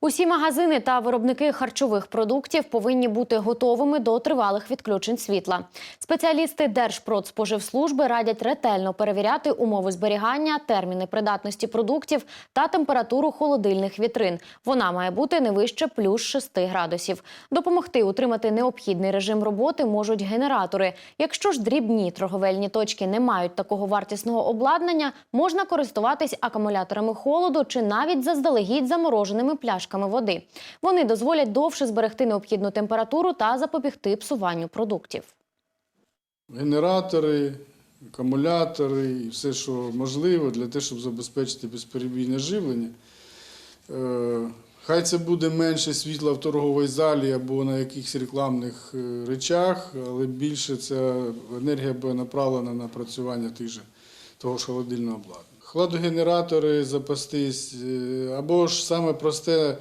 Усі магазини та виробники харчових продуктів повинні бути готовими до тривалих відключень світла. Спеціалісти Держпродспоживслужби радять ретельно перевіряти умови зберігання, терміни придатності продуктів та температуру холодильних вітрин. Вона має бути не вище плюс 6 градусів. Допомогти утримати необхідний режим роботи можуть генератори. Якщо ж дрібні торговельні точки не мають такого вартісного обладнання, можна користуватись акумуляторами холоду чи навіть заздалегідь замороженими пляшками води. Вони дозволять довше зберегти необхідну температуру та запобігти псуванню продуктів. генератори, акумулятори і все, що можливо для того, щоб забезпечити безперебійне живлення. Е, Хай це буде менше світла в торговій залі або на якихось рекламних е, речах, але більше ця енергія буде направлена на працювання тих того ж холодильного обладнання. Хладогенератори запастись, е, або ж саме просте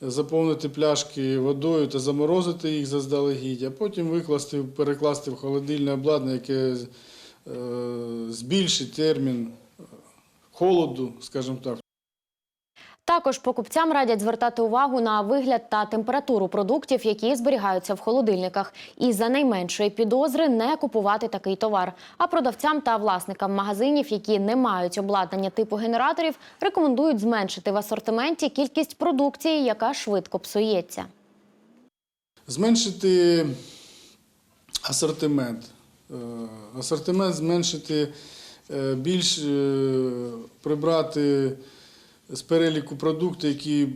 заповнити пляшки водою та заморозити їх заздалегідь, а потім викласти, перекласти в холодильне обладнання, яке е, збільшить термін е, холоду, скажімо так. Також покупцям радять звертати увагу на вигляд та температуру продуктів, які зберігаються в холодильниках, і за найменшої підозри не купувати такий товар. А продавцям та власникам магазинів, які не мають обладнання типу генераторів, рекомендують зменшити в асортименті кількість продукції, яка швидко псується. Зменшити асортимент. Е, Асортимент зменшити е, більш е, прибрати з переліку продукти, які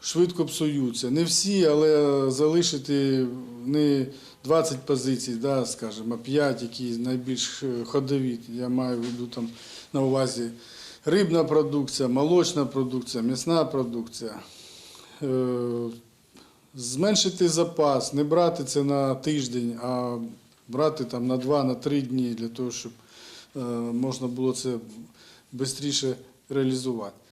швидко псуються. Не всі, але залишити не 20 позицій, да, скажімо, а 5, які найбільш е, ходові. Я маю в виду там на увазі рибна продукція, молочна продукція, м'ясна продукція. Е, Зменшити запас, не брати це на тиждень, а брати там на 2-3 дні для того, щоб е, можна було це швидше реалізувати.